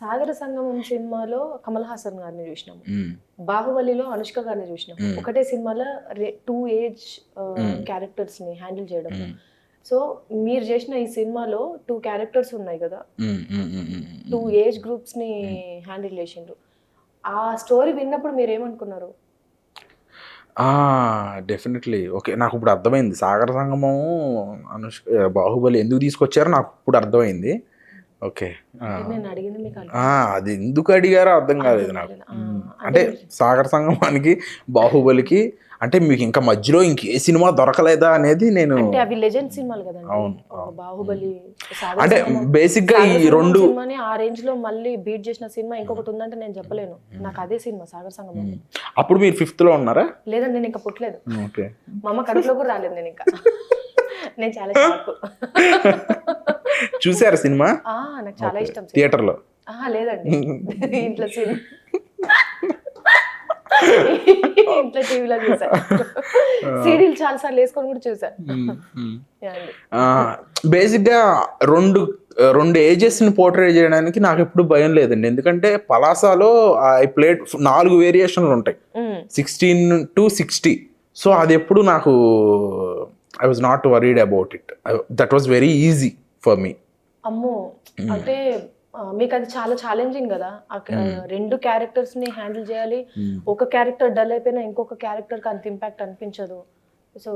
సాగర సంగమం సినిమాలో కమల్ హాసన్ గారిని చూసినాము. బాహుబలిలో అనుష్క గారిని చూసినాం మ్మ్. ఒకటే సినిమాలో టూ ఏజ్. క్యారెక్టర్స్ని హ్యాండిల్ చేయడం. సో మీరు చేసిన ఈ సినిమాలో టూ క్యారెక్టర్స్ ఉన్నాయి కదా. టూ ఏజ్ గ్రూప్స్ని హ్యాండిల్ చేసిండ్రు ఆ స్టోరీ విన్నప్పుడు మీరు ఏమనుకున్నారు డెఫినెట్లీ ఓకే నాకు ఇప్పుడు అర్థమైంది సాగర సంగమం అనుష్క బాహుబలి ఎందుకు తీసుకొచ్చారో నాకు ఇప్పుడు అర్థమైంది ఓకే. నేను అడిగింది మీకు అది ఎందుకు అడిగారో అర్థం కాలేదు నాకు. అంటే సాగర సంగమానికి బాహుబలికి అంటే మీకు ఇంకా మధ్యలో ఇంకే సినిమా దొరకలేదా అనేది నేను అంటే అవి లెజెండ్ సినిమాలు కదండి. అవును. బాహుబలి అంటే బేసిక్గా ఈ రెండు సినిమాని ఆ రేంజ్లో మళ్ళీ బీట్ చేసిన సినిమా ఇంకొకటి ఉందంటే నేను చెప్పలేను. నాకు అదే సినిమా సాగర సంగమం. అప్పుడు మీరు ఫిఫ్త్లో ఉన్నారా? లేదండి నేను ఇంకా పుట్టలేదు. ఓకే. మా అమ్మ కడుపులో కూడా రాలేదు నేను ఇంకా. నేను చాలా చూసారా సినిమా? ఆ, నాకు చాలా ఇష్టం సినిమా. థియేటర్లో ఆ, లేదండి. ఇంట్లో సినిమా ఇంట్లో టీవీలో సీడీలు చాలా సార్లు వేసుకొని కూడా చూసా. యా అండి. బేసిక్గా రెండు రెండు ఏజెస్ని పోర్ట్రే చేయడానికి నాకు ఎప్పుడు భయం లేదండి. ఎందుకంటే పలాసాలో ఐ ప్లేట్ నాలుగు వేరియేషన్లు ఉంటాయి. Sixteen to sixty. సో అది ఎప్పుడు నాకు I was not worried about it that was very easy for me అమ్మో అంటే మీకు అది చాలా ఛాలెంజింగ్ కదా. రెండు క్యారెక్టర్స్ని హ్యాండిల్ చేయాలి. ఒక క్యారెక్టర్ డల్ అయిపోయినా ఇంకొక క్యారెక్టర్ అంత ఇంపాక్ట్ అనిపించదు. సో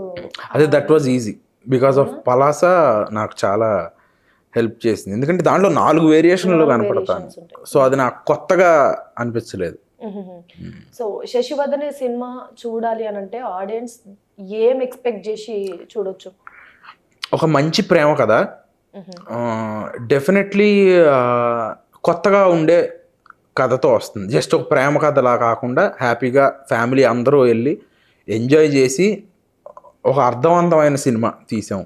అదే that was easy because of Palasa నాకు చాలా హెల్ప్ చేసింది. ఎందుకంటే దాంట్లో నాలుగు వేరియేషన్లు కనపడతాను. సో అది నాకు కొత్తగా అనిపించలేదు. సో శశివదనే సినిమా చూడాలి అని అంటే ఆడియన్స్ ఏం ఎక్స్పెక్ట్ చేసి చూడొచ్చు? ఒక మంచి ప్రేమ కథ డెఫినెట్లీ కొత్తగా ఉండే కథతో వస్తుంది. జస్ట్ ఒక ప్రేమ కథలా కాకుండా హ్యాపీగా ఫ్యామిలీ అందరూ వెళ్ళి ఎంజాయ్ చేసి ఒక అర్థవంతమైన సినిమా తీసాం.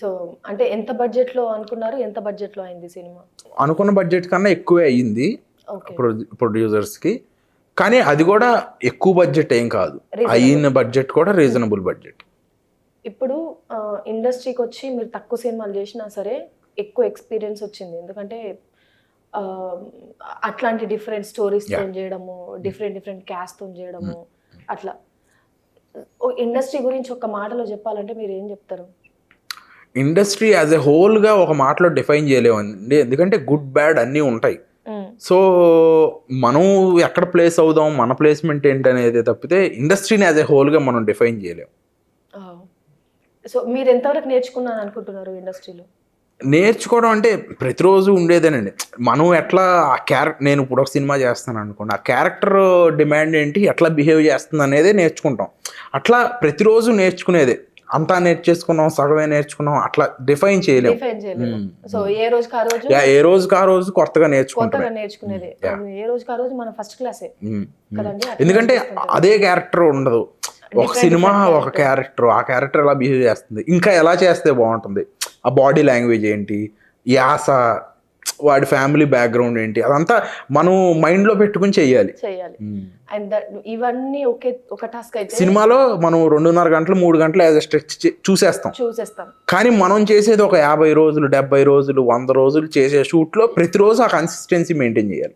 సో అంటే ఎంత బడ్జెట్లో అనుకున్నారు? ఎంత బడ్జెట్లో అయింది సినిమా? అనుకున్న బడ్జెట్ కన్నా ఎక్కువే అయ్యింది ప్రొడ్యూసర్స్కి. కానీ అది కూడా ఎక్కువ బడ్జెట్ ఏం కాదు. అయిన బడ్జెట్ కూడా రీజనబుల్ బడ్జెట్. ఇప్పుడు ఇండస్ట్రీకి వచ్చి మీరు తక్కువ సినిమాలు చేసినా సరే ఎక్కువ ఎక్స్పీరియన్స్ వచ్చింది. ఎందుకంటే అట్లాంటి డిఫరెంట్ స్టోరీస్తో చేయడము డిఫరెంట్ డిఫరెంట్ క్యాస్ట్తో చేయడము అట్లా. ఇండస్ట్రీ గురించి ఒక మాటలో చెప్పాలంటే మీరు ఏం చెప్తారు? ఇండస్ట్రీ యాజ్ ఎ హోల్గా ఒక మాటలో డిఫైన్ చేయలేమండి. ఎందుకంటే గుడ్ బ్యాడ్ అన్నీ ఉంటాయి. మ్మ్. సో మనం ఎక్కడ ప్లేస్ అవుదాం మన ప్లేస్మెంట్ ఏంటి అనేది తప్పితే ఇండస్ట్రీని యాజ్ ఎ హోల్గా మనం డిఫైన్ చేయలేం. ఆ. సో మీరు ఎంతవరకు నేర్చుకున్నాను అనుకుంటున్నారు ఇండస్ట్రీలో? నేర్చుకోవడం అంటే ప్రతిరోజు ఉండేదేనండి. మనం ఎట్లా ఆ క్యారెక్టర్ నేను ఇప్పుడు ఒక సినిమా చేస్తాను అనుకోండి. ఆ క్యారెక్టర్ డిమాండ్ ఏంటి? ఎట్లా బిహేవ్ చేస్తుంది అనేదే నేర్చుకుంటాం. అట్లా ప్రతిరోజు నేర్చుకునేదే. అంతా నేర్చేసుకున్నాం సగమే నేర్చుకున్నాం అట్లా డిఫైన్ చేయలేం. డిఫైన్ చేయలేదు మ్మ్. సో ఏ రోజుకి ఆ రోజు? ఏ రోజుకి ఆ రోజు కొత్తగా నేర్చుకుంటాం నేర్చుకునేది. ఏ రోజుకి ఆ రోజు? మన ఫస్ట్ క్లాసే. ఎందుకంటే. అదే క్యారెక్టర్ ఉండదు. ఒక సినిమా ఒక క్యారెక్టర్ ఆ క్యారెక్టర్ ఎలా బిహేవ్ చేస్తుంది? ఇంకా ఎలా చేస్తే బాగుంటుంది? ఆ బాడీ లాంగ్వేజ్ ఏంటి? యాస వాడి ఫ్యామిలీ బ్యాక్గ్రౌండ్ ఏంటి? అదంతా మనం మైండ్లో పెట్టుకుని చెయ్యాలి. చేయాలి అండ్ దట్ ఇవన్నీ ఒకే ఒక టాస్క్ అయితే సినిమాలో మనం రెండున్నర గంటలు మూడు గంటలు యాజ్ స్ట్రెచ్ చూసేస్తాం. చూసేస్తాం. కానీ మనం చేసేది ఒక యాభై రోజులు డెబ్బై రోజులు వంద రోజులు చేసే షూట్లో ప్రతిరోజు ఆ కన్సిస్టెన్సీ మెయింటైన్ చేయాలి.